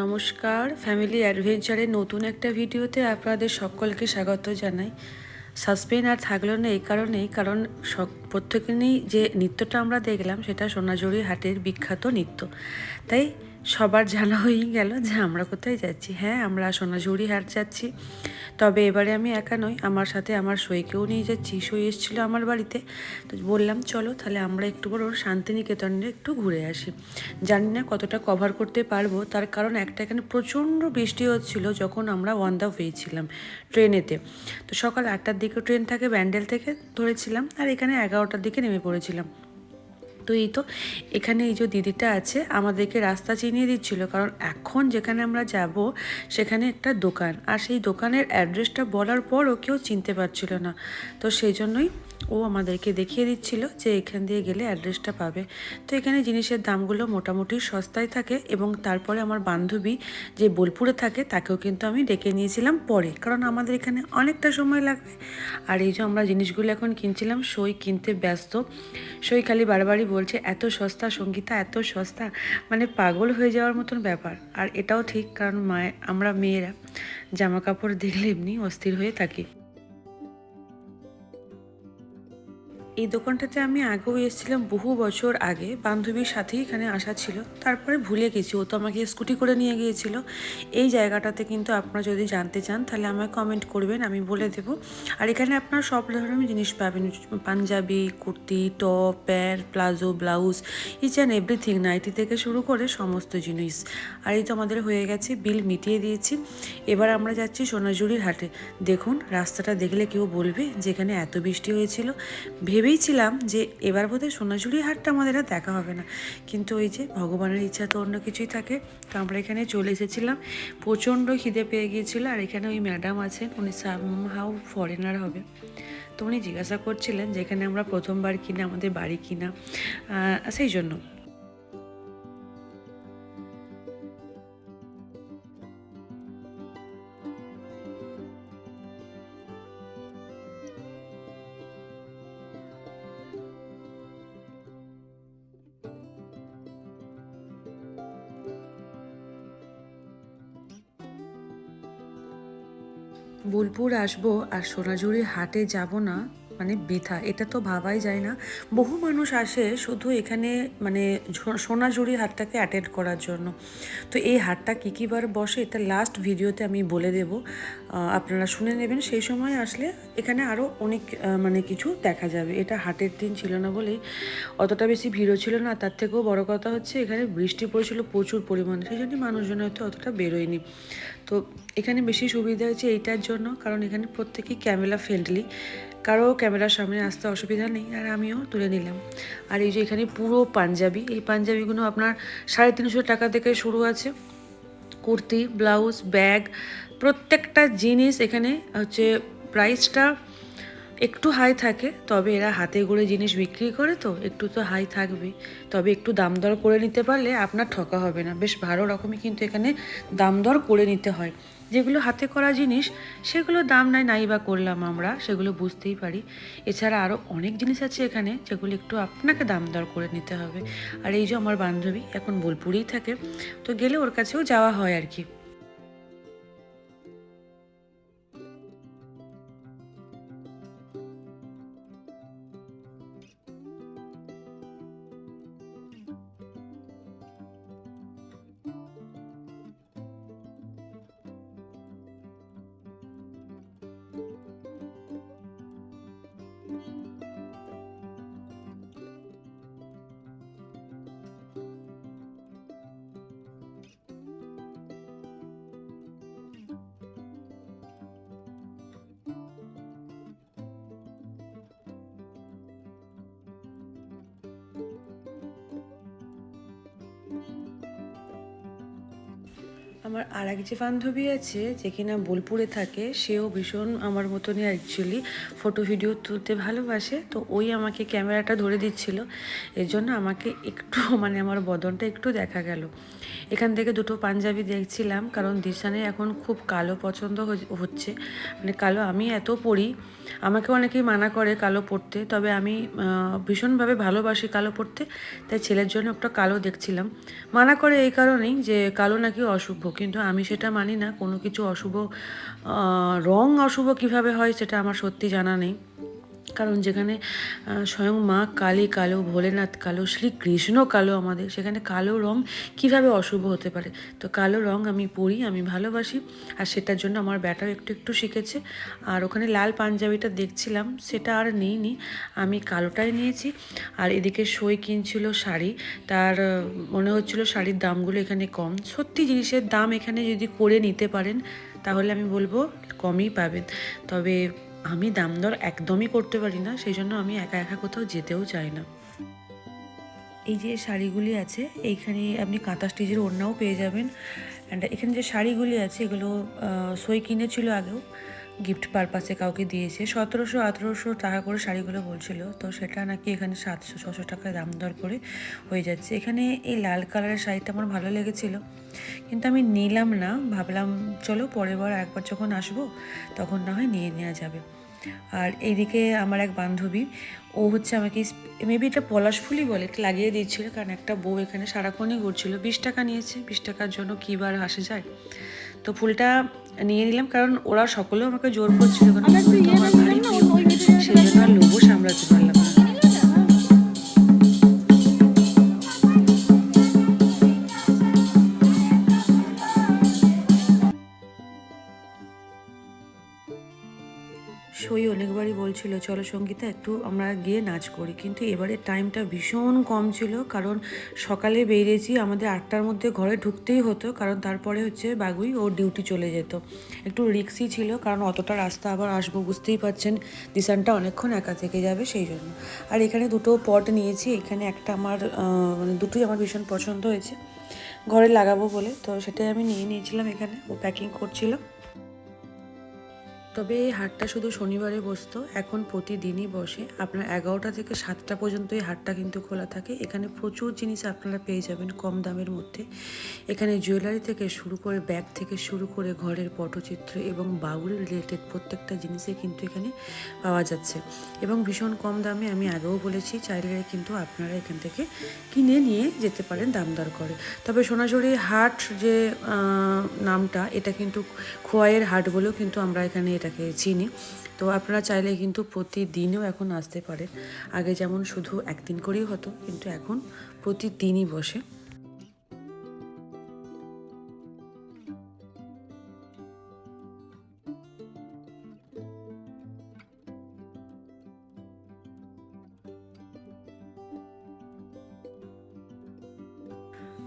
নমস্কার। ফ্যামিলি অ্যাডভেঞ্চারের নতুন একটা ভিডিওতে আপনাদের সকলকে স্বাগত জানাই। সাসপেন আর থাকল না এই কারণেই, কারণ প্রত্যেকেরই যে নৃত্যটা আমরা দেখলাম, সেটা সোনাঝুরি হাটের বিখ্যাত নৃত্য। তাই সবার জানা হয়েই গেল যে আমরা কোথায় যাচ্ছি। হ্যাঁ আমরা সোনাঝুরি হাট যাচ্ছি। তবে এবারে আমি একা নই, আমার সাথে আমার সইকেও নিয়ে যাচ্ছি। সই এসেছিল আমার বাড়িতে। তো বললাম, চলো তাহলে আমরা একটু বড় শান্তিনিকেতনে একটু ঘুরে আসি। জানি না কতটা কভার করতে পারব। তার কারণ একটা এখানে প্রচণ্ড বৃষ্টি হচ্ছিল যখন আমরা ওয়ান দা ওয়ে ছিলাম ট্রেনেতে। তো সকাল আটটার দিকে ট্রেন থাকে, ব্যান্ডেল থেকে ধরেছিলাম, আর এখানে এগারোটার দিকে নেমে পড়েছিলাম। তো এই তো, এখানে এই যে দিদিটা আছে, আমাদেরকে রাস্তা চিনিয়ে দিচ্ছিল। কারণ এখন যেখানে আমরা যাব, সেখানে একটা দোকান। আর সেই দোকানের অ্যাড্রেসটা বলার পরও কেউ চিনতে পারছিল না। তো সেই জন্যই ও আমাদেরকে দেখিয়ে দিচ্ছিল যে এখান দিয়ে গেলে অ্যাড্রেসটা পাবে। তো এখানে জিনিসের দামগুলো মোটামুটি সস্তায় থাকে এবং তারপরে আমার বান্ধবী যে বোলপুরে থাকে, তাকেও কিন্তু আমি ডেকে নিয়েছিলাম পরে। কারণ আমাদের এখানে অনেকটা সময় লাগবে। আর এই যে আমরা জিনিসগুলো এখন কিনছিলাম, সই কিনতে ব্যস্ত। সই খালি বারবারই বলছে, এত সস্তা সঙ্গীতা, এত সস্তা। মানে পাগল হয়ে যাওয়ার মতন ব্যাপার। আর এটাও ঠিক, কারণ মায়ে, আমরা মেয়েরা জামা কাপড় দেখলে এমনি অস্থির হয়ে থাকি। এই দোকানটাতে আমি আগেও এসেছিলাম বহু বছর আগে। বান্ধবীর সাথেই এখানে আসা ছিল। তারপরে ভুলে গেছি। ও তো আমাকে স্কুটি করে নিয়ে গিয়েছিল। এই জায়গাটাতে কিন্তু আপনারা যদি জানতে চান, তাহলে আমায় কমেন্ট করবেন, আমি বলে দেব। আর এখানে আপনারা সব ধরনের জিনিস পাবেন। Punjabi, kurti top pant palazzo blouse each and everything nightie থেকে শুরু করে সমস্ত জিনিস। আর এই তো আমাদের হয়ে গেছে বিল মিটিয়ে দিয়েছি। এবার আমরা যাচ্ছি সোনাঝুরির হাটে। দেখুন, রাস্তাটা দেখলে কেউ বলবে যে এখানে এত বৃষ্টি হয়েছিল। ভেবেইছিলাম যে এবার বোধ হয় সোনাঝুরি হাটটা আমাদের আর দেখা হবে না। কিন্তু ওই যে ভগবানের ইচ্ছা তো অন্য কিছুই থাকে। তো আমরা এখানে চলে এসেছিলাম। প্রচণ্ড খিদে পেয়ে গিয়েছিল। আর এখানে ওই ম্যাডাম আছেন, উনি হাউ ফরেনার হবে। তো উনি জিজ্ঞাসা করছিলেন যে এখানে আমরা প্রথমবার কিনা, আমাদের বাড়ি কিনা। সেই জন্য। বোলপুর আসব আর সোনাঝুরি হাটে যাব না মানে বৃথা, এটা তো ভাবাই যায় না। বহু মানুষ আসে শুধু এখানে মানে সোনাঝুরি হাটটাকে অ্যাটেন্ড করার জন্য। তো এই হাটটা কী কী বার বসে, এটা লাস্ট ভিডিওতে আমি বলে দেব। আপনারা শুনে নেবেন, সেই সময় আসলে এখানে আরও অনেক মানে কিছু দেখা যাবে। এটা হাটের দিন ছিল না বলেই অতটা বেশি ভিড়ও ছিল না, তার থেকেও বড় কথা হচ্ছে এখানে বৃষ্টি পড়েছিল প্রচুর পরিমাণে, সেই জন্য মানুষজন হয়তো অতটা বেরোয়নি। তো এখানে বেশি সুবিধা হয়েছে এইটার জন্য, কারণ এখানে প্রত্যেকেই ক্যামেরা ফ্রেন্ডলি কারও ক্যামেরার সামনে আসতে অসুবিধা নেই, আর আমিও তুলে নিলাম। আর এই যে এখানে পুরো পাঞ্জাবি, এই পাঞ্জাবিগুলো আপনার সাড়ে তিনশো টাকা থেকে শুরু আছে। কুর্তি, ব্লাউজ, ব্যাগ, প্রত্যেকটা জিনিস এখানে হচ্ছে প্রাইসটা একটু হাই থাকে, তবে এরা হাতে গড়ে জিনিস বিক্রি করে তো, একটু তো হাই থাকবে। তবে একটু দাম দর করে নিতে পারলে আপনার ঠকা হবে না। বেশ ভালো রকমই কিন্তু এখানে দাম দর করে নিতে হয়। যেগুলো হাতে করা জিনিস, সেগুলো দাম নাই নাই বা করলাম আমরা, সেগুলো বুঝতেই পারি। এছাড়া আরও অনেক জিনিস আছে এখানে, যেগুলো একটু আপনাকে দাম দর করে নিতে হবে। আর এই যে আমার বান্ধবী এখন বোলপুরেই থাকে, তো গেলে ওর কাছেও যাওয়া হয় আর কি। আমার আর এক যে বান্ধবী আছে, যে কিনা বোলপুরে থাকে, সেও ভীষণ আমার মতনই অ্যাকচুয়ালি ফটো ভিডিও তুলতে ভালোবাসে। তো ওই আমাকে ক্যামেরাটা ধরে দিচ্ছিল। এর জন্য আমাকে একটু মানে আমার বদনটা একটু দেখা গেল। এখান থেকে দুটো পাঞ্জাবি দেখছিলাম, কারণ দিশানে এখন খুব কালো পছন্দ হচ- হচ্ছে। মানে কালো আমি এত পরি আমাকে অনেকেই মানা করে কালো পড়তে, তবে আমি ভীষণভাবে ভালোবাসি কালো পড়তে, তাই ছেলের জন্য একটা কালো দেখছিলাম। মানা করে এই কারণেই যে কালো নাকি অশুভ, কিন্তু আমি সেটা মানি না। কোনো কিছু অশুভ রং অশুভ কীভাবে হয় সেটা আমার সত্যি জানা নেই। কারণ যেখানে স্বয়ং মা কালী, কালো ভোলেনাথ, কালো শ্রীকৃষ্ণ, কালো আমাদের, সেখানে কালো রং কীভাবে অশুভ হতে পারে? তো কালো রং আমি পরি, আমি ভালোবাসি, আর সেটার জন্য আমার ব্যাটাও একটু একটু শিখেছে। আর ওখানে লাল পাঞ্জাবিটা দেখছিলাম, সেটা আর নিইনি, আমি কালোটাই নিয়েছি। আর এদিকে সই কিনছিল শাড়ি, তার, মনে হচ্ছিল শাড়ির দামগুলো এখানে কম। সত্যি জিনিসের দাম এখানে যদি করে নিতে পারেন, তাহলে আমি বলব কমই পাবেন। তবে আমি দাম দর একদমই করতে পারি না, সেই জন্য আমি একা একা কোথাও যেতেও চাই না। এই যে শাড়িগুলি আছে, এইখানে আপনি কাঁথা স্টিচের ওড়নাও পেয়ে যাবেন। অ্যান্ড এখানে যে শাড়িগুলি আছে, এগুলো সই কিনেছিল আগেও। গিফট পারপাসে কাউকে দিয়েছে। সতেরোশো আঠেরোশো টাকা করে শাড়িগুলো বলছিল, তো সেটা নাকি এখানে সাতশো, ছশো টাকা দাম দর করে হয়ে যাচ্ছে। এখানে এই লাল কালারের শাড়িটা আমার ভালো লেগেছিল, কিন্তু আমি নিলাম না। ভাবলাম, চলো পরের বার একবার যখন আসব, তখন না হয় নিয়ে নেওয়া যাবে। আর এইদিকে আমার এক বান্ধবী, ও হচ্ছে আমাকে মেবি এটা পলাশ ফুলই বলে, এটা লাগিয়ে দিচ্ছিল কারণ একটা বউ এখানে সারাক্ষণই ঘুরছিল। বিশ টাকা নিয়েছে, বিশ টাকার জন্য কী বার আসে যায়? তো ফুলটা নিয়ে নিলাম কারণ ওরা সকলেও আমাকে জোর করছিল কারণ প্রিয়। সেই জন্য আর লোভ সামলাতে পারলাম বলছিল চলো সঙ্গীতা একটু আমরা গিয়ে নাচ করি। কিন্তু এবারে টাইমটা ভীষণ কম ছিল, কারণ সকালে বেরিয়েছি, আমাদের আটটার মধ্যে ঘরে ঢুকতেই হতো, কারণ তারপরে হচ্ছে বাগুই ওর ডিউটি চলে যেত। একটু রিক্সই ছিল, কারণ অতটা রাস্তা আবার আসব বুঝতেই পারছেন, দিশানটা অনেকক্ষণ একা থেকে যাবে সেই জন্য। আর এখানে দুটো পট নিয়েছি, এখানে একটা আমার মানে দুটোই আমার ভীষণ পছন্দ হয়েছে। ঘরে লাগাবো বলে, তো সেটাই আমি নিয়ে নিয়েছিলাম এখানে, ও প্যাকিং করছিল। তবে এই হাটটা শুধু শনিবারে বসতো, এখন প্রতিদিনই বসে। আপনার এগারোটা থেকে সাতটা পর্যন্ত এই হাটটা কিন্তু খোলা থাকে। এখানে প্রচুর জিনিস আপনারা পেয়ে যাবেন কম দামের মধ্যে। এখানে জুয়েলারি থেকে শুরু করে ব্যাগ থেকে শুরু করে ঘরের পটচিত্র এবং বাউল রিলেটেড প্রত্যেকটা জিনিসই কিন্তু এখানে পাওয়া যাচ্ছে। এবং ভীষণ কম দামে আমি আগেও বলেছি, চাইলে কিন্তু আপনারা এখান থেকে কিনে নিয়ে যেতে পারেন দাম দর করে। তবে সোনাঝুরি হাট যে নামটা, এটা কিন্তু খোয়াইয়ের হাট বলেও কিন্তু আমরা এখানে এটাকে চিনি। তো আপনারা চাইলে কিন্তু প্রতিদিনও এখন আসতে পারেন। আগে যেমন শুধু একদিন করেই হতো, কিন্তু এখন প্রতিদিনই বসে।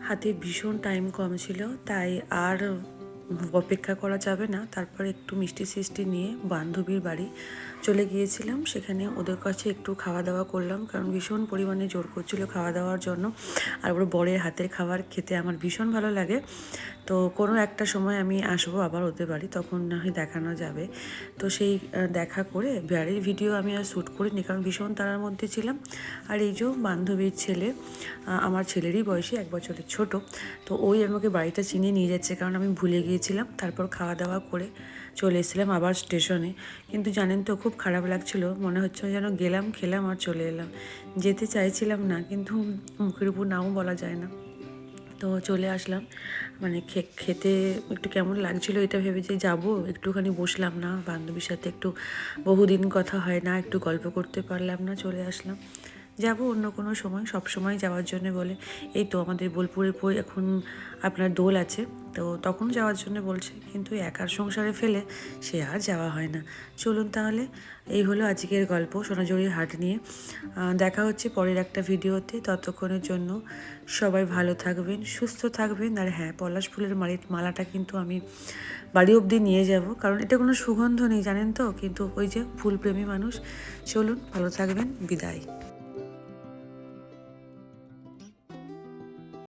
হাতে ভীষণ টাইম কম ছিল, তাই আর অপেক্ষা করা যাবে না। তারপর একটু মিষ্টি সিষ্টি নিয়ে বান্ধবীর বাড়ি চলে গিয়েছিলাম। সেখানে ওদের কাছে একটু খাওয়া দাওয়া করলাম কারণ ভীষণ পরিমাণে জোর করছিল খাওয়া দাওয়ার জন্য। আর ওর বরের হাতের খাবার খেতে আমার ভীষণ ভালো লাগে। তো কোনো একটা সময় আমি আসব আবার ওদের বাড়ি, তখন না হয় দেখানো যাবে। তো সেই দেখা করে বাড়ির ভিডিও আমি আর শ্যুট করিনি কারণ ভীষণ তারার মধ্যে ছিলাম। আর এই যে বান্ধবীর ছেলে আমার ছেলেরই বয়সী, এক বছরের ছোট, তো ওই আমাকে বাড়িটা চিনিয়ে নিয়ে যাচ্ছে কারণ আমি ভুলে গিয়েছিলাম তারপর খাওয়া দাওয়া করে চলে এসেছিলাম আবার স্টেশনে। কিন্তু জানেন তো, খুব খারাপ লাগছিল, মনে হচ্ছে যেন গেলাম, খেলাম আর চলে এলাম। যেতে চাইছিলাম না, কিন্তু মুখের উপর নাও বলা যায় না। তো চলে আসলাম। মানে খেতে একটু কেমন লাগছিল এটা ভেবে যে যাব, একটুখানি বসলাম না, বান্ধবীর সাথে একটু বহুদিন কথা হয় না, একটু গল্প করতে পারলাম না, চলে আসলাম। যাব অন্য কোনো সময়, সব সময় যাওয়ার জন্য বলে, এই তো আমাদের বোলপুরে পো- এখন আপনার দোল আছে। তো তখন যাওয়ার জন্য বলছে, কিন্তু একার সংসারে ফেলে সে আর যাওয়া হয় না। চলুন তাহলে, এই হলো আজকের গল্প সোনাঝুরির হাট নিয়ে। দেখা হচ্ছে পরের একটা ভিডিওতে। ততক্ষণের জন্য সবাই ভালো থাকবেন, সুস্থ থাকবেন। আর হ্যাঁ পলাশ ফুলের মালি মালাটা কিন্তু আমি বাড়ি অবধি নিয়ে যাব, কারণ এটা কোনো সুগন্ধ নেই, জানেন তো? কিন্তু ওই যে ফুলপ্রেমী মানুষ। চলুন, ভালো থাকবেন, বিদায়।